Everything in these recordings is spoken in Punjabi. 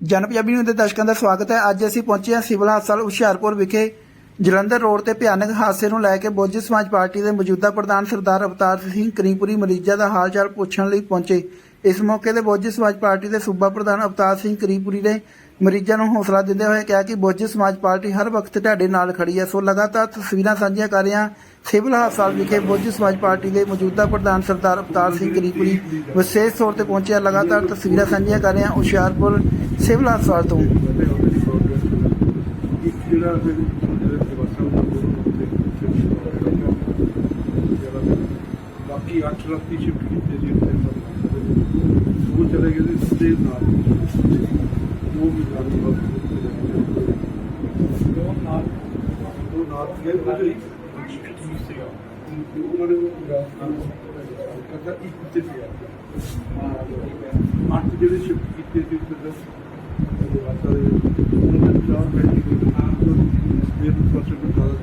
ਜਨ ਪੰਜਾਬੀ ਨੂੰ ਦੇ ਦਰਸ਼ਕਾਂ ਦਾ ਸਵਾਗਤ ਹੈ। ਅੱਜ ਅਸੀਂ ਪਹੁੰਚੇ ਹਾਂ ਸਿਵਲ ਹਸਪਤਾਲ ਹੁਸ਼ਿਆਰਪੁਰ ਵਿਖੇ। ਜਲੰਧਰ ਰੋਡ ਤੇ ਭਿਆਨਕ ਹਾਦਸੇ ਨੂੰ ਲੈ ਕੇ ਬੋਜੀ ਸਮਾਜ ਪਾਰਟੀ ਦੇ ਮੌਜੂਦਾ ਪ੍ਰਧਾਨ ਸਰਦਾਰ ਅਵਤਾਰ ਸਿੰਘ ਕਰੀਪੁਰੀ ਮਰੀਜ਼ਾਂ ਦਾ ਹਾਲ ਚਾਲ ਪੁੱਛਣ ਲਈ ਪਹੁੰਚੇ। ਇਸ ਮੌਕੇ ਤੇ ਬੋਜੀ ਸਮਾਜ ਪਾਰਟੀ ਦੇ ਸੂਬਾ ਪ੍ਰਧਾਨ ਅਵਤਾਰ ਸਿੰਘ ਕਰੀਪੁਰੀ ਨੇ ਮਰੀਜ਼ਾਂ ਨੂੰ ਹੌਸਲਾ ਦਿੰਦੇ ਹੋਏ ਕਿਹਾ ਕਿ ਬੋਜੀ ਸਮਾਜ ਪਾਰਟੀ ਹਰ ਵਕਤ ਤੁਹਾਡੇ ਨਾਲ ਖੜੀ ਹੈ। ਸੋ ਲਗਾਤਾਰ ਤਸਵੀਰਾਂ ਸਾਂਝੀਆਂ ਕਰ ਰਹੇ ਹਾਂ ਸਿਵਲ ਹਸਪਤਾਲ ਵਿਖੇ ਬੋਜੀ ਸਮਾਜ ਪਾਰਟੀ ਦੇ ਮੌਜੂਦਾ ਪ੍ਰਧਾਨ ਸਰਦਾਰ ਅਵਤਾਰ ਸਿੰਘ ਕਰੀਮਪੁਰੀ ਵਿਸ਼ੇਸ਼ ਤੌਰ ਤੇ ਪਹੁੰਚੇ ਹਨ। ਲਗਾਤਾਰ ਤਸਵੀਰਾਂ ਸਾਂਝੀਆਂ ਕਰ ਰਹੇ ਹਾਂ ਹੁਸ਼ਿਆਰਪੁਰ ਸਿਵਲ ਹਸਪਤਾਲ ਤੋਂ। ਇੱਕ ਜਿਹੜਾ ਫਿਰ ਜਿਹੜੇ ਪ੍ਰਵਾਸਾਂ ਦਾ ਬਾਕੀ 8 ਰਾਤੀ ਸ਼ਿਫਟ ਕੀਤੇ ਸੀ ਉੱਥੇ ਉਹ ਚਲੇ ਗਏ ਸੀ ਸਿੱਧੇ ਨਾਲ। ਉਹ ਵੀ ਨਾਲ ਹੀ ਬਸ ਨਾਲ ਦੋ ਨਾਲ ਗਏ ਉਹ ਜਿਹੜੀ ਉਹਨਾਂ ਨੇ ਕਹਿੰਦਾ ਇੱਕ ਤੇ ਪਿਆ ਅੱਠ ਜਿਹੜੇ ਸ਼ਿਫਟ ਕੀਤੇ ਸੀ ਉੱਥੇ ਉਹਦੇ ਵਾਸਤੇ ਉਹਨਾਂ ਦੇ ਚਾਰ ਬੈਠੀ ਗਈ ਮੇਰੇ ਪਾਸੇ ਨੂੰ ਜ਼ਿਆਦਾ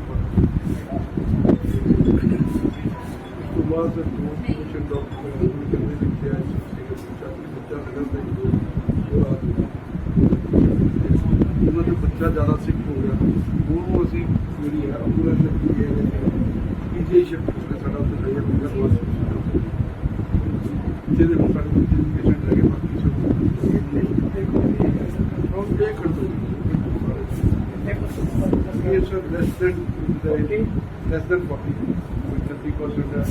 ਉਸ ਤੋਂ ਬਾਅਦ ਦੋ ਡਾਕਟਰ ਨੂੰ ਕਹਿੰਦੇ ਲਿਖਿਆ ਹੈ ਬੱਚਾ ਬੱਚਾ ਨਗਰ ਦਾ ਹੀ ਦੋ ਰਾਤ ਉਹਨਾਂ ਦਾ ਬੱਚਾ ਜ਼ਿਆਦਾ ਸਿੱਖ ਹੋ ਗਿਆ ਉਹਨੂੰ ਅਸੀਂ ਜਿਹੜੀ ਹੈ ਐਂਬੂਲੈਂਸ ਲੱਗੀ ਹੈ ਪੀਜੀ ਸ਼ਿਫਟ ਤੇ ਸਾਡਾ ਉੱਥੇ ਜਾਈਏ ਮੇਰਾ ਬਸ ਜਿਹਦੇ ਨੂੰ ਸਾਡੇ ਕੋਲ ਤਿੰਨ ਪੇਸ਼ੈਂਟ ਹੈਗੇ ਬਾਕੀ ਸਭ ਹੁਣ ਇਹ ਕਰ ਦੋ। ਇਹ sir less than less than 40 30% ਹੈ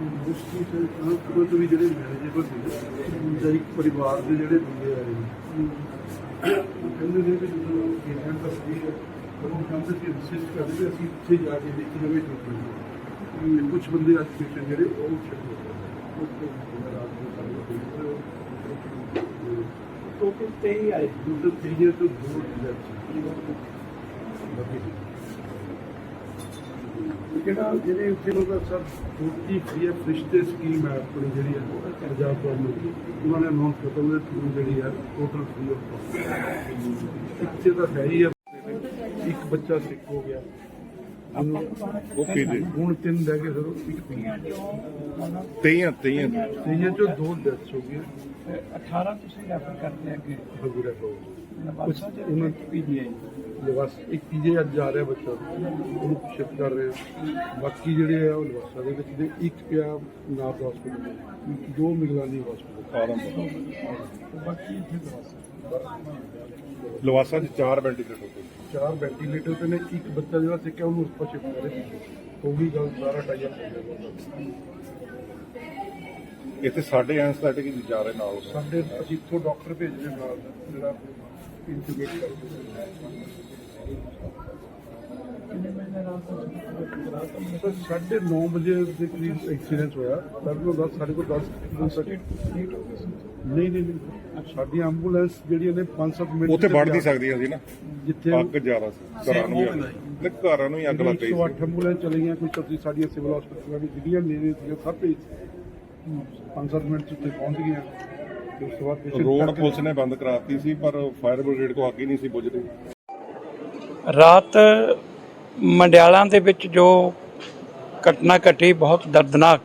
ਮੁਸ਼ਕਿਲ ਸੇ ਕੋਈ ਵੀ ਜਿਹੜੇ ਮੈਨੇਜੇਬਲ ਸੀ ਜਾਂ ਇੱਕ ਪਰਿਵਾਰ ਦੇ ਜਿਹੜੇ ਬੰਦੇ ਆਏ ਨੇ ਕਹਿੰਦੇ ਨੇ ਕਿ ਜਦੋਂ ਹੈ ਤਾਂ ਉਹ ਕਹਿੰਦੇ ਕਿ ਇਨਸਿਸਟ ਕਰਦੇ ਕਿ ਅਸੀਂ ਉੱਥੇ ਜਾ ਕੇ ਦੇਖੀ ਜਾਵੇ ਟ੍ਰੀਟਮੈਂਟ ਕੁਝ ਬੰਦੇ ਅੱਜ ਪੇਸ਼ੈਂਟ ਜਿਹੜੇ ਉਹ ਛੱਡ ਟੋਟਲ 23 ਆਏ। ਟੋਟਲ 23 ਤੋਂ ਦੋ ਡਿਜ਼ਰਟ ਜਿਹੜਾ ਜਿਹੜੇ ਉੱਥੇ ਲੋਕਾਂ ਸਰ ਛੋਟੀ ਫ੍ਰੀ ਹੈ ਫਰਿਸ਼ਤੇ ਸਕੀਮ ਹੈ ਆਪਣੀ ਜਿਹੜੀ ਹੈ ਪੰਜਾਬ ਗਵਰਨਮੈਂਟ ਉਹਨਾਂ ਨੇ ਅਨਾਉਂਸ ਕੀਤਾ ਉਹਦੇ ਥਰੂ ਜਿਹੜੀ ਹੈ ਟੋਟਲ ਫ੍ਰੀ ਆਫ ਇੱਥੇ ਤਾਂ ਹੈ ਹੀ ਹੈ ਇੱਕ ਬੱਚਾ ਸਿੱਖ ਹੋ ਗਿਆ। ਉਹ ਪੀਜੀ ਹੁਣ ਤਿੰਨ ਰਹਿ ਗਏ ਸਰ ਇੱਕ ਤੇਈਆਂ ਤੇਈਆਂ। ਤੇ ਇਹ ਜੋ ਦੋ ਡੈਥਸ ਹੋ ਗਈਆਂ। 18 ਤੁਸੀਂ ਰੈਫਰ ਕਰਦੇ ਅੱਗੇ। ਹਜ਼ੂਰਾ ਕੋ ਕੁਝ ਉਹਨਾਂ ਪੀਜੀਆਈ ਲਿਵਾਸ ਇੱਕ ਪੀਜੇ ਅੱਜ ਜਾ ਰਿਹਾ ਬੱਚਾ। ਉਹਨੂੰ ਸ਼ਿਫਟ ਕਰ ਰਹੇ ਆ। ਬਾਕੀ ਜਿਹੜੇ ਆ ਉਹ ਲਿਵਾਸਾ ਦੇ ਵਿੱਚ ਦੇ ਇੱਕ ਪਿਆ ਨਾਰਥ ਹਸਪੀਟਲ ਦੋ। ਮਿਗਲਾਨੀ ਹਸਪੀਟਲ ਬਾਕੀ ਇੱਥੇ ਦਵਾਸਾ ਲਵਾਸਾ ਚ ਚਾਰ ਵੈਂਟੀਲੇਟਰ ਤੇ ਚਾਰ ਵੈਂਟੀਲੇਟਰ ਤੇ ਨੇ ਇੱਕ ਬੱਚਾ ਜਿਹੜਾ ਸਿੱਕਿਆ ਉਹਨੂੰ ਉੱਪਰ ਸ਼ਿਫਟ ਕਰੇ ਉਹ ਵੀ ਗੱਲ ਸਾਰਾ ਟਾਈਮ ਇੱਥੇ ਸਾਡੇ ਐਨਸਥੈਟਿਕ ਜਾ ਰਹੇ ਨਾਲ। ਸਾਡੇ ਅਸੀਂ ਇੱਥੋਂ ਡਾਕਟਰ ਭੇਜਦੇ ਨਾਲ ਦਾ, ਜਿਹੜਾ ਸਰ ਸਾਢੇ 9 ਵਜੇ ਦੇ ਕਰੀਬ ਐਕਸੀਡੈਂਟ ਹੋਇਆ। ਸਾਡੇ ਕੋਲ 10 ਸਾਡੇ ਕੋਲ 10 ਨਹੀਂ ਨਹੀਂ ਨਹੀਂ। ਸਾਡੀ ਐਂਬੂਲੈਂਸ ਜਿਹੜੀਆਂ ਨੇ 5-7 ਮਿੰਟ ਉੱਥੇ ਵੜ ਨਹੀਂ ਸਕਦੀਆਂ ਸੀ ਨਾ। ਜਿੱਥੇ ਅੱਗ ਜ਼ਿਆਦਾ ਸੀ। ਘਰਾਂ ਨੂੰ ਨਹੀਂ ਘਰਾਂ ਨੂੰ ਹੀ ਅੱਗ ਲੱਗ ਗਈ 108 ਐਂਬੂਲੈਂਸ ਚਲੀਆਂ ਕੋਈ ਚੌਥੀ ਸਾਡੀਆਂ ਸਿਵਲ ਹਸਪਤਾਲਾਂ ਵਿੱਚ ਜਿਹੜੀਆਂ ਨੇੜੇ ਸਭ ਭੇਜ 5-7 ਮਿੰਟ 'ਚ ਉੱਥੇ ਪਹੁੰਚ ਗਈਆਂ। ਤੇ ਉਸ ਤੋਂ ਬਾਅਦ ਸੀ patient ਰੋਡ ਪੁਲਿਸ ਨੇ ਬੰਦ ਕਰਾਤੀ ਸੀ ਪਰ ਫਾਇਰ ਬ੍ਰਿਗੇਡ ਕੋ ਅੱਗ ਨਹੀਂ ਸੀ ਬੁੱਝ ਰਹੀ ਰਾਤ ਮੰਡਿਆਲਾਂ ਦੇ ਵਿੱਚ ਜੋ ਘਟਨਾ ਘਟੀ ਬਹੁਤ ਦਰਦਨਾਕ।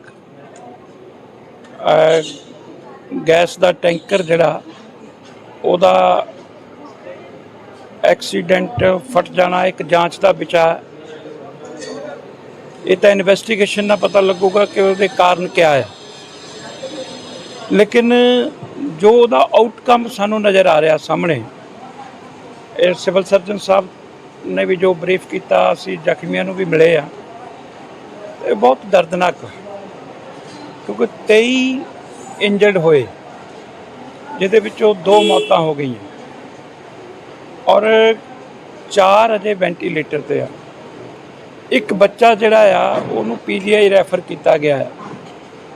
ਅਹ ਗੈਸ ਦਾ ਟੈਂਕਰ ਜਿਹੜਾ ਉਹਦਾ ਐਕਸੀਡੈਂਟ ਫਟ ਜਾਣਾ ਇੱਕ ਜਾਂਚ ਦਾ ਵਿਸ਼ਾ ਹੈ ਇਹ ਤਾਂ ਇਨਵੈਸਟੀਗੇਸ਼ਨ ਨਾਲ ਪਤਾ ਲੱਗੂਗਾ ਕਿ ਉਹਦੇ ਕਾਰਨ ਕੀ ਹੈ ਲੇਕਿਨ ਜੋ ਉਹਦਾ ਆਊਟਕਮ ਸਾਨੂੰ ਨਜ਼ਰ ਆ ਰਿਹਾ ਸਾਹਮਣੇ, ਇਹ ਸਿਵਲ ਸਰਜਨ ਸਾਹਿਬ ਨੇ ਵੀ ਜੋ ਬਰੀਫ ਕੀਤਾ, ਅਸੀਂ ਜ਼ਖਮੀਆਂ ਨੂੰ ਵੀ ਮਿਲੇ ਆ। ਇਹ ਬਹੁਤ ਦਰਦਨਾਕ ਕਿਉਂਕਿ 23 ਇੰਜਰਡ ਹੋਏ, ਜਿਹਦੇ ਵਿੱਚੋਂ ਦੋ ਮੌਤਾਂ ਹੋ ਗਈਆਂ। ਔਰ ਚਾਰ ਅਜੇ ਵੈਂਟੀਲੇਟਰ ਤੇ ਆ। ਇੱਕ ਬੱਚਾ ਜਿਹੜਾ ਆ, ਉਹਨੂੰ ਪੀਜੀਆਈ ਰੈਫਰ ਕੀਤਾ ਗਿਆ ਹੈ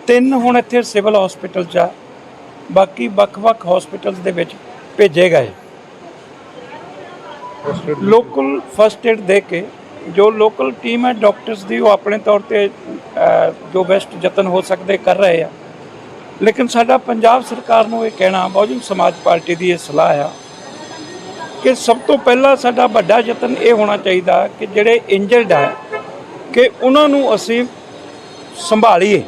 ਤਿੰਨ ਹੁਣ ਇੱਥੇ ਸਿਵਲ ਹਸਪੀਟਲ 'ਚ ਆ। ਬਾਕੀ ਵੱਖ-ਵੱਖ ਹਸਪੀਟਲਸ ਦੇ ਵਿੱਚ ਭੇਜੇ ਗਏ। ਲੋਕਲ ਫਸਟ ਏਡ ਦੇ ਕੇ ਜੋ ਲੋਕਲ ਟੀਮ ਹੈ ਡਾਕਟਰਸ ਦੀ ਉਹ ਆਪਣੇ ਤੌਰ ਤੇ ਜੋ ਬੈਸਟ ਯਤਨ ਹੋ ਸਕਦੇ ਕਰ ਰਹੇ ਆ। ਲੇਕਿਨ ਸਾਡਾ ਪੰਜਾਬ ਸਰਕਾਰ ਨੂੰ ਇਹ ਕਹਿਣਾ ਬਹੁਜਨ ਸਮਾਜ ਪਾਰਟੀ ਦੀ ਇਹ ਸਲਾਹ ਆ ਕਿ ਸਭ ਤੋਂ ਪਹਿਲਾਂ ਸਾਡਾ ਵੱਡਾ ਯਤਨ ਇਹ ਹੋਣਾ ਚਾਹੀਦਾ ਕਿ ਜਿਹੜੇ ਇੰਜਰਡ ਹੈ ਕਿ ਉਹਨਾਂ ਨੂੰ ਅਸੀਂ ਸੰਭਾਲੀਏ।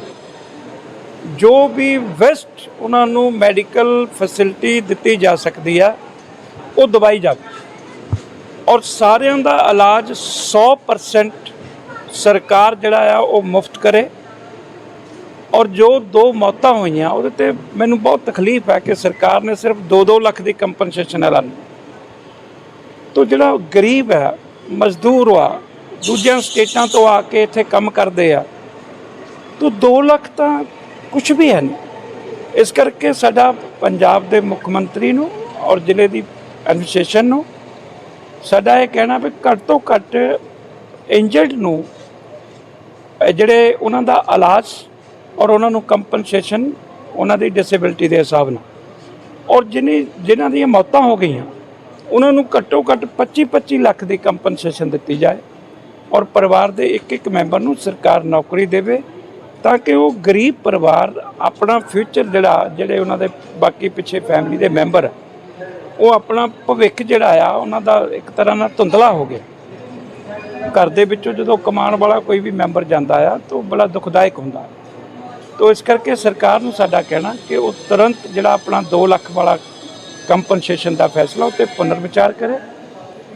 ਜੋ ਵੀ ਵੈਸਟ ਉਹਨਾਂ ਨੂੰ ਮੈਡੀਕਲ ਫੈਸਿਲਿਟੀ ਦਿੱਤੀ ਜਾ ਸਕਦੀ ਆ, ਉਹ ਦਵਾਈ ਜਾਵੇ। ਔਰ ਸਾਰਿਆਂ ਦਾ ਇਲਾਜ 100% ਸਰਕਾਰ ਜਿਹੜਾ ਆ, ਉਹ ਮੁਫਤ ਕਰੇ। ਔਰ ਜੋ ਦੋ ਮੌਤਾਂ ਹੋਈਆਂ, ਉਹਦੇ ਤੇ ਮੈਨੂੰ ਬਹੁਤ ਤਕਲੀਫ ਹੈ ਕਿ ਸਰਕਾਰ ਨੇ ਸਿਰਫ 2-2 ਲੱਖ ਦੀ ਕੰਪਨਸੇਸ਼ਨ ਐਲਾਨੀ। ਤੋ ਜਿਹੜਾ ਗਰੀਬ ਹੈ ਮਜ਼ਦੂਰ ਆ, ਦੂਜਿਆਂ ਸਟੇਟਾਂ ਤੋਂ ਆ ਕੇ ਇੱਥੇ ਕੰਮ ਕਰਦੇ ਆ, ਤੋ 2 ਲੱਖ ਤਾਂ ਕੁਝ ਵੀ ਹੈ ਨਹੀਂ। ਇਸ ਕਰਕੇ ਸਾਡਾ ਪੰਜਾਬ ਦੇ ਮੁੱਖ ਮੰਤਰੀ ਨੂੰ ਔਰ ਜ਼ਿਲ੍ਹੇ ਦੀ ਐਡਮਿਨਿਸਟ੍ਰੇਸ਼ਨ ਨੂੰ ਸਾਡਾ ਇਹ ਕਹਿਣਾ ਵੀ ਘੱਟ ਤੋਂ ਘੱਟ ਇੰਜਰਡ ਨੂੰ ਜਿਹੜੇ ਉਹਨਾਂ ਦਾ ਇਲਾਜ ਔਰ ਉਹਨਾਂ ਨੂੰ ਕੰਪਨਸੇਸ਼ਨ ਉਹਨਾਂ ਦੀ ਡਿਸੇਬਿਲਟੀ ਦੇ ਹਿਸਾਬ ਨਾਲ। ਔਰ ਜਿਨੀ, ਜਿਨ੍ਹਾਂ ਦੀਆਂ ਮੌਤਾਂ ਹੋ ਗਈਆਂ, ਉਹਨਾਂ ਨੂੰ ਘੱਟੋ ਘੱਟ 25-25 ਲੱਖ ਦੀ ਕੰਪਨਸੇਸ਼ਨ ਦਿੱਤੀ ਜਾਏ। ਔਰ ਪਰਿਵਾਰ ਦੇ ਇੱਕ ਇੱਕ ਮੈਂਬਰ ਨੂੰ ਸਰਕਾਰ ਨੌਕਰੀ ਦੇਵੇ ਤਾਂ ਕਿ ਉਹ ਗਰੀਬ ਪਰਿਵਾਰ, ਆਪਣਾ ਫਿਊਚਰ ਜਿਹੜਾ, ਜਿਹੜੇ ਉਹਨਾਂ ਦੇ ਬਾਕੀ ਪਿੱਛੇ ਫੈਮਿਲੀ ਦੇ ਮੈਂਬਰ ਉਹ ਆਪਣਾ ਭਵਿੱਖ ਜਿਹੜਾ ਆ, ਉਹਨਾਂ ਦਾ ਇੱਕ ਤਰ੍ਹਾਂ ਨਾਲ ਧੁੰਦਲਾ ਹੋ ਗਿਆ। ਘਰ ਦੇ ਵਿੱਚੋਂ ਜਦੋਂ ਕਮਾਉਣ ਵਾਲਾ ਕੋਈ ਵੀ ਮੈਂਬਰ ਜਾਂਦਾ ਆ, ਤਾਂ ਉਹ ਬੜਾ ਦੁਖਦਾਇਕ ਹੁੰਦਾ। ਤੋ ਇਸ ਕਰਕੇ ਸਰਕਾਰ ਨੂੰ ਸਾਡਾ ਕਹਿਣਾ ਕਿ ਉਹ ਤੁਰੰਤ ਜਿਹੜਾ ਆਪਣਾ 2 ਲੱਖ ਵਾਲਾ ਕੰਪਨਸੇਸ਼ਨ ਦਾ ਫੈਸਲਾ ਉੱਤੇ ਪੁਨਰ ਵਿਚਾਰ ਕਰੇ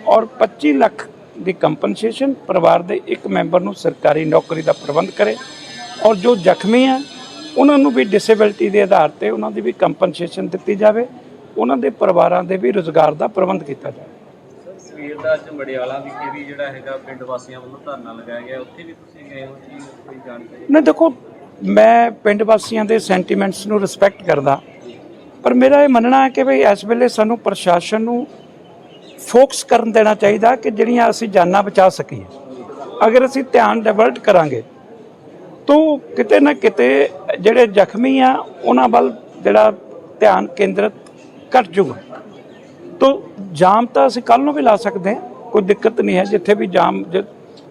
ਔਰ 25 ਲੱਖ ਦੀ ਕੰਪਨਸੇਸ਼ਨ ਪਰਿਵਾਰ ਦੇ ਇੱਕ ਮੈਂਬਰ ਨੂੰ ਸਰਕਾਰੀ ਨੌਕਰੀ ਦਾ ਪ੍ਰਬੰਧ ਕਰੇ। ਔਰ ਜੋ ਜ਼ਖਮੀ ਆ ਉਹਨਾਂ ਨੂੰ ਵੀ ਡਿਸੇਬਿਲਟੀ ਦੇ ਆਧਾਰ ਤੇ ਉਹਨਾਂ ਦੀ ਵੀ ਕੰਪਨਸੇਸ਼ਨ ਦਿੱਤੀ ਜਾਵੇ ਉਹਨਾਂ ਦੇ ਪਰਿਵਾਰਾਂ ਦੇ ਵੀ ਰੋਜ਼ਗਾਰ ਦਾ ਪ੍ਰਬੰਧ ਕੀਤਾ ਜਾਵੇ। ਸਵੇਰ ਦਾ ਅੱਜ ਮੜਿਆਲਾ ਵਿਖੇ ਵੀ ਜਿਹੜਾ ਹੈਗਾ ਪਿੰਡ ਵਾਸੀਆਂ ਵੱਲੋਂ ਧਰਨਾ ਲਗਾਇਆ ਗਿਆ ਉੱਥੇ ਵੀ ਤੁਸੀਂ ਗਏ ਹੋ ਜੀ ਕੋਈ ਜਾਣਕਾਰੀ? ਨਾ ਦੇਖੋ ਮੈਂ ਪਿੰਡ ਵਾਸੀਆਂ ਦੇ ਸੈਂਟੀਮੈਂਟਸ ਨੂੰ ਰਿਸਪੈਕਟ ਕਰਦਾ ਪਰ ਮੇਰਾ ਇਹ ਮੰਨਣਾ ਹੈ ਕਿ ਭਈ ਇਸ ਵੇਲੇ ਸਾਨੂੰ ਪ੍ਰਸ਼ਾਸਨ ਨੂੰ ਫੋਕਸ ਕਰਨ ਦੇਣਾ ਚਾਹੀਦਾ ਕਿ ਜਿਹੜੀਆਂ ਅਸੀਂ ਜਾਨਾਂ ਬਚਾ ਸਕੀਏ। ਅਗਰ ਅਸੀਂ ਧਿਆਨ ਡਾਇਵਰਟ ਕਰਾਂਗੇ ਤਾਂ ਕਿਤੇ ਨਾ ਕਿਤੇ ਜਿਹੜੇ ਜ਼ਖਮੀ ਆ, ਉਹਨਾਂ ਵੱਲ ਜਿਹੜਾ ਧਿਆਨ ਕੇਂਦਰਿਤ ਘਟ ਜੂਗਾ। ਤੋ ਜਾਮ ਤਾਂ ਅਸੀਂ ਕੱਲ ਨੂੰ ਵੀ ਲਾ ਸਕਦੇ ਹਾਂ, ਕੋਈ ਦਿੱਕਤ ਨਹੀਂ ਹੈ, ਜਿੱਥੇ ਵੀ ਜਾਮ ਜ-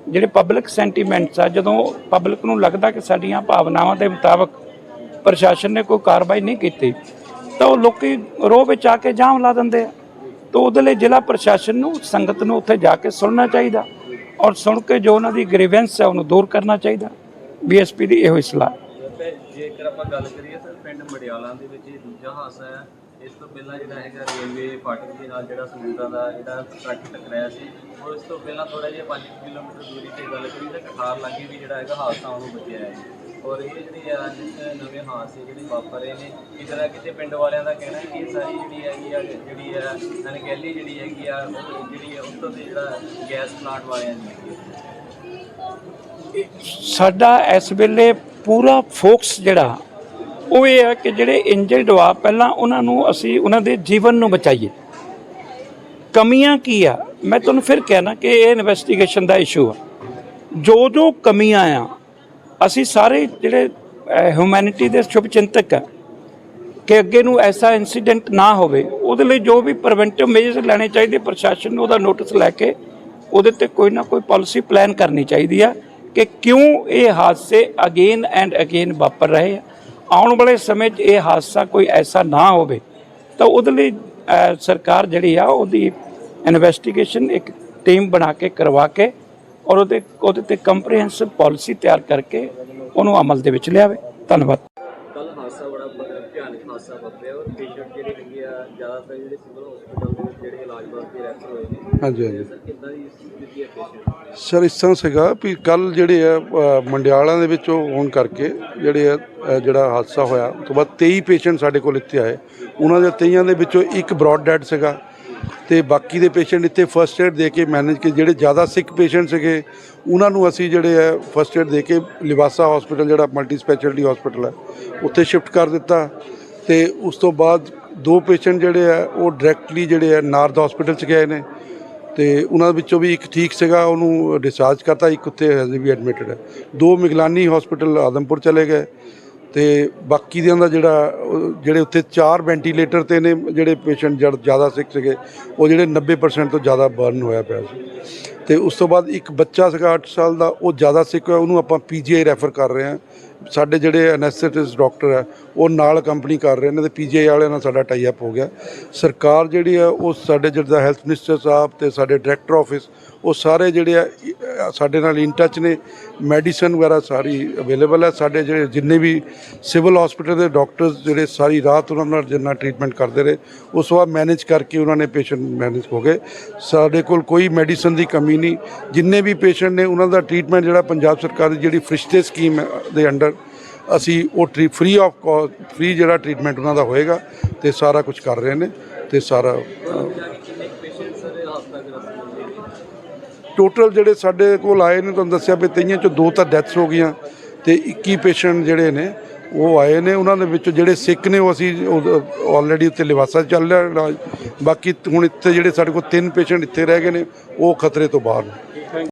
ਜਿਹੜੇ ਪਬਲਿਕ ਸੈਂਟੀਮੈਂਟਸ ਆ, ਜਦੋਂ ਪਬਲਿਕ ਨੂੰ ਲੱਗਦਾ ਕਿ ਸਾਡੀਆਂ ਭਾਵਨਾਵਾਂ ਦੇ ਮੁਤਾਬਕ ਪ੍ਰਸ਼ਾਸਨ ਨੇ ਕੋਈ ਕਾਰਵਾਈ ਨਹੀਂ ਕੀਤੀ, ਤਾਂ ਉਹ ਲੋਕੀ ਰੋਹ ਵਿੱਚ ਆ ਕੇ ਜਾਮ ਲਾ ਦਿੰਦੇ ਆ। ਤਾਂ ਉਹਦੇ ਲਈ ਜ਼ਿਲ੍ਹਾ ਪ੍ਰਸ਼ਾਸਨ ਨੂੰ, ਸੰਗਤ ਨੂੰ ਉੱਥੇ ਜਾ ਕੇ ਸੁਣਨਾ ਚਾਹੀਦਾ ਔਰ ਸੁਣ ਕੇ ਜੋ ਉਹਨਾਂ ਦੀ ਗ੍ਰੀਵੈਂਸ ਹੈ ਉਹਨੂੰ ਦੂਰ ਕਰਨਾ ਚਾਹੀਦਾ। ਬੀਐਸਪੀ ਦੀ ਇਹੋ ਹੀ ਸਲਾਹ। ਜੇਕਰ ਆਪਾਂ ਗੱਲ ਕਰੀਏ ਸਰ ਪਿੰਡ ਮੜਿਆਲਾ ਦੇ ਵਿੱਚ ਇਹ ਦੂਜਾ ਹਾਦਸਾ ਹੈ। ਇਸ ਤੋਂ ਪਹਿਲਾਂ ਜਿਹੜਾ ਹੈਗਾ ਰੇਲਵੇ ਫਾਟਕ ਦੇ ਨਾਲ ਜਿਹੜਾ ਸਮੁੰਦਰਾਂ ਦਾ ਜਿਹੜਾ ਟਰੱਕ ਟਕਰਾਇਆ ਸੀ, ਔਰ ਇਸ ਤੋਂ ਪਹਿਲਾਂ ਥੋੜਾ ਜਿਹਾ 5 ਕਿਲੋਮੀਟਰ ਦੂਰੀ ਤੇ ਗੱਲ ਕਰੀਏ ਤਾਂ ਕਠਾਰ ਲਾਗੇ ਵੀ ਜਿਹੜਾ ਹੈਗਾ ਹਾਦਸਾ ਉਹਨੂੰ ਬਚਿਆ ਹੈ। ਔਰ ਇਹ ਜਿਹੜੀ ਆ ਜਿਸ ਨਵੇਂ ਹਾਦਸੇ ਜਿਹੜੇ ਵਾਪਰ ਰਹੇ ਨੇ ਕਿਤੇ ਨਾ ਕਿਤੇ ਪਿੰਡ ਵਾਲਿਆਂ ਦਾ ਕਹਿਣਾ ਹੈ ਕਿ ਇਹ ਸਾਰੀ ਜਿਹੜੀ ਹੈਗੀ ਆ, ਜਿਹੜੀ ਹੈ ਅਣਗਹਿਲੀ ਜਿਹੜੀ ਹੈਗੀ ਆ, ਉਹ ਜਿਹੜੀ ਆ ਉੱਤੋਂ ਦੇ ਜਿਹੜਾ ਗੈਸ ਪਲਾਂਟ ਵਾਲਿਆਂ ਦੀ ਸਾਡਾ ਇਸ ਵੇਲੇ ਪੂਰਾ ਫੋਕਸ ਜਿਹੜਾ, ਉਹ ਇਹ ਹੈ ਕਿ ਜਿਹੜੇ ਇੰਜਰਡ ਵਾ, ਪਹਿਲਾਂ ਉਹਨਾਂ ਨੂੰ ਅਸੀਂ ਉਹਨਾਂ ਦੇ ਜੀਵਨ ਨੂੰ ਬਚਾਈਏ। ਕਮੀਆਂ ਕੀ ਆ? ਮੈਂ ਤੁਹਾਨੂੰ ਫਿਰ ਕਹਿਣਾ ਕਿ ਇਹ ਇਨਵੈਸਟੀਗੇਸ਼ਨ ਦਾ ਇਸ਼ੂ ਆ। ਜੋ ਜੋ ਕਮੀਆਂ ਆ, ਅਸੀਂ ਸਾਰੇ ਜਿਹੜੇ ਹਿਊਮੈਨਿਟੀ ਦੇ ਸ਼ੁਭ ਚਿੰਤਕ ਆ ਕਿ ਅੱਗੇ ਨੂੰ ਐਸਾ ਇਨਸੀਡੈਂਟ ਨਾ ਹੋਵੇ, ਉਹਦੇ ਲਈ ਜੋ ਵੀ ਪ੍ਰੀਵੈਂਟਿਵ ਮੇਜਰ ਲੈਣੇ ਚਾਹੀਦੇ, ਪ੍ਰਸ਼ਾਸਨ ਨੂੰ ਉਹਦਾ ਨੋਟਿਸ ਲੈ ਕੇ ਉਹਦੇ ਤੇ ਕੋਈ ਨਾ ਕੋਈ ਪਾਲਿਸੀ ਪਲਾਨ ਕਰਨੀ ਚਾਹੀਦੀ ਆ। ਕਿ ਕਿਉਂ ਇਹ ਹਾਦਸੇ ਅਗੇਨ ਐਂਡ ਅਗੇਨ ਵਾਪਰ ਰਹੇ ਆ? ਆਉਣ ਵਾਲੇ ਸਮੇਂ 'ਚ ਇਹ ਹਾਦਸਾ ਕੋਈ ਐਸਾ ਨਾ ਹੋਵੇ, ਤਾਂ ਉਹਦੇ ਲਈ ਸਰਕਾਰ ਜਿਹੜੀ ਆ, ਉਹਦੀ ਇਨਵੈਸਟੀਗੇਸ਼ਨ ਇੱਕ ਟੀਮ ਬਣਾ ਕੇ ਕਰਵਾ ਕੇ ਔਰ ਉਹਦੇ ਉਹਦੇ ਤੇ ਕੰਪਰੀਹੈਂਸਿਵ ਪਾਲਿਸੀ ਤਿਆਰ ਕਰਕੇ ਉਹਨੂੰ ਅਮਲ ਦੇ ਵਿੱਚ ਲਿਆਵੇ। ਧੰਨਵਾਦ ਕੱਲ ਹਾਦਸਾ ਬੜਾ ਭ- ਭਿਆਨਕ ਹਾਦਸਾ ਵਾਪਰਿਆ ਔਰ ਪੇਸ਼ੈਂਟ ਜਿਹੜੇ ਹੈਗੇ ਆ ਜ਼ਿਆਦਾਤਰ ਜਿਹੜੇ ਸਿਵਲ ਹਸਪੀਟਲ ਦੇ ਵਿੱਚ ਜਿਹੜੇ ਇਲਾਜ ਵਾਸਤੇ ਰੈਫਰ ਹੋਏ ਨੇ ਹਾਂਜੀ ਹਾਂਜੀ। ਸਰ ਕਿੱਦਾਂ ਦੀ ਸਥਿਤੀ ਹੈ ਪੇਸ਼ੈਂਟ ਸਰ ਇਸ ਤਰ੍ਹਾਂ ਸੀਗਾ ਵੀ ਕੱਲ ਜਿਹੜੇ ਆ ਅ, ਮੰਡਿਆਲਾਂ ਦੇ ਵਿੱਚ ਉਹ ਹੋਣ ਕਰਕੇ ਜਿਹੜੇ ਆ ਅ, ਜਿਹੜਾ ਹਾਦਸਾ ਹੋਇਆ ਉਸ ਤੋਂ ਬਾਅਦ 23 ਪੇਸ਼ੈਂਟ ਸਾਡੇ ਕੋਲ ਇੱਥੇ ਆਏ। ਉਹਨਾਂ ਦੇ 23 ਦੇ ਵਿੱਚੋਂ ਇੱਕ ਬ੍ਰੌਡ ਡੈਡ ਸੀਗਾ ਤੇ ਬਾਕੀ ਦੇ ਪੇਸ਼ੈਂਟ ਇੱਥੇ ਫਰਸਟ ਏਡ ਦੇ ਕੇ ਮੈਨੇਜ ਕੇ ਜਿਹੜੇ ਜ਼ਿਆਦਾ ਸਿਕ ਪੇਸ਼ੈਂਟ ਸੀਗੇ ਉਹਨਾਂ ਨੂੰ ਅਸੀਂ ਜਿਹੜੇ ਆ ਫਰਸਟ ਏਡ ਦੇ ਕੇ ਲਿਵਾਸਾ ਹਸਪੀਟਲ ਜਿਹੜਾ ਮਲਟੀ ਸਪੈਸ਼ਲਟੀ ਹਸਪੀਟਲ ਹੈ ਉੱਥੇ ਸ਼ਿਫਟ ਕਰ ਦਿੱਤਾ। ਤੇ ਉਸ ਤੋਂ ਬਾਅਦ ਦੋ ਪੇਸ਼ੈਂਟ ਜਿਹੜੇ ਆ, ਉਹ ਡਾਇਰੈਕਟਲੀ ਜਿਹੜੇ ਆ ਨਾਰਦ ਹਸਪੀਟਲ ਚ ਗਏ ਨੇ ਤੇ ਉਹਨਾਂ ਵਿੱਚੋਂ ਵੀ ਇੱਕ ਠੀਕ ਸੀਗਾ, ਉਹਨੂੰ ਡਿਸਚਾਰਜ ਕਰਤਾ, ਇੱਕ ਉੱਥੇ ਹਜੇ ਵੀ ਐਡਮਿਟਡ ਹੈ। ਦੋ ਮਿਗਲਾਨੀ ਹਸਪੀਟਲ ਆਦਮਪੁਰ ਚਲੇ ਗਏ ਤੇ ਬਾਕੀ ਦਿਆਂ ਦਾ ਜਿਹੜਾ ਜਿਹੜੇ ਉੱਥੇ ਚਾਰ ਵੈਂਟੀਲੇਟਰ ਤੇ ਨੇ, ਜਿਹੜੇ ਪੇਸ਼ੈਂਟ ਜੜ, ਜ਼ਿਆਦਾ ਸਿੱਖ ਸੀਗੇ, ਉਹ ਜਿਹੜੇ 90% ਤੋਂ ਜ਼ਿਆਦਾ ਬਰਨ ਹੋਇਆ ਪਿਆ ਸੀ। ਤੇ ਉਸ ਤੋਂ ਬਾਅਦ ਇੱਕ ਬੱਚਾ ਸੀਗਾ 8 ਸਾਲ ਦਾ, ਉਹ ਜ਼ਿਆਦਾ ਸਿਕ ਹੋਇਆ, ਉਹਨੂੰ ਆਪਾਂ ਪੀਜੀਆਈ ਰੈਫਰ ਕਰ ਰਹੇ ਹਾਂ। ਸਾਡੇ ਜਿਹੜੇ ਐਨੈਸਥੈਟਿਸਟ ਡਾਕਟਰ ਹੈ ਉਹ ਨਾਲ ਕੰਪਨੀ ਕਰ ਰਹੇ ਨੇ ਤੇ ਪੀਜੀਆਈ ਵਾਲਿਆਂ ਨਾਲ ਸਾਡਾ ਟਾਈ ਅਪ ਹੋ ਗਿਆ। ਸਰਕਾਰ ਜਿਹੜੀ ਆ, ਉਹ ਸਾਡੇ ਜਿਹੜਾ ਹੈਲਥ ਮਿਨਿਸਟਰ ਸਾਹਿਬ ਤੇ ਸਾਡੇ ਡਾਇਰੈਕਟਰ ਆਫਿਸ ਉਹ ਸਾਰੇ ਜਿਹੜੇ ਆ ਸਾਡੇ ਨਾਲ ਇਨ ਟੱਚ ਨੇ। ਮੈਡੀਸਨ ਵਗੈਰਾ ਸਾਰੀ ਅਵੇਲੇਬਲ ਹੈ ਸਾਡੇ ਜਿਹੜੇ ਜਿੰਨੇ ਵੀ ਸਿਵਲ ਹਸਪੀਟਲ ਦੇ ਡਾਕਟਰਸ ਜਿਹੜੇ ਸਾਰੀ ਰਾਤ ਉਹਨਾਂ ਨਾਲ ਜਿੰਨਾ ਟ੍ਰੀਟਮੈਂਟ ਕਰਦੇ ਰਹੇ, ਉਸ ਤੋਂ ਬਾਅਦ ਮੈਨੇਜ ਕਰਕੇ ਉਹਨਾਂ ਨੇ ਪੇਸ਼ੈਂਟ ਮੈਨੇਜ ਹੋ ਗਏ। ਸਾਡੇ ਕੋਲ ਕੋਈ ਮੈਡੀਸਨ ਦੀ ਕਮੀ ਨਹੀਂ। ਜਿੰਨੇ ਵੀ ਪੇਸ਼ੈਂਟ ਨੇ, ਉਹਨਾਂ ਦਾ ਟ੍ਰੀਟਮੈਂਟ ਜਿਹੜਾ ਪੰਜਾਬ ਸਰਕਾਰ ਦੀ ਜਿਹੜੀ ਫਰਿਸ਼ਤੇ ਸਕੀਮ ਦੇ ਅੰਡਰ ਅਸੀਂ ਉਹ tree free of cost free ਜਿਹੜਾ ਟ੍ਰੀਟਮੈਂਟ ਉਹਨਾਂ ਦਾ ਹੋਏਗਾ ਤੇ ਸਾਰਾ ਕੁਝ ਕਰ ਰਹੇ ਨੇ ਤੇ ਸਾਰਾ ਟੋਟਲ ਜਿਹੜੇ ਸਾਡੇ ਕੋਲ ਆਏ ਨੇ ਤੁਹਾਨੂੰ ਦੱਸਿਆ ਵੀ ਤਈਆਂ ਚੋਂ ਦੋ ਤਾਂ ਡੈਥਸ ਹੋ ਗਈਆਂ ਤੇ 21 ਪੇਸ਼ੈਂਟ ਜਿਹੜੇ ਨੇ ਉਹ ਆਏ ਨੇ, ਉਹਨਾਂ ਦੇ ਵਿੱਚੋਂ ਜਿਹੜੇ ਸਿੱਖ ਨੇ ਉਹ ਅਸੀਂ ਆਲਰੇਡੀ ਉੱਤੇ ਲਿਵਾਸਾ 'ਚ ਚੱਲ ਰਿਹਾ ਇਲਾਜ ਬਾਕੀ ਹੁਣ ਇੱਥੇ ਜਿਹੜੇ ਸਾਡੇ ਕੋਲ ਤਿੰਨ ਪੇਸ਼ੈਂਟ ਇੱਥੇ ਰਹਿ ਗਏ ਨੇ, ਉਹ ਖਤਰੇ ਤੋਂ ਬਾਹਰ ਨੇ।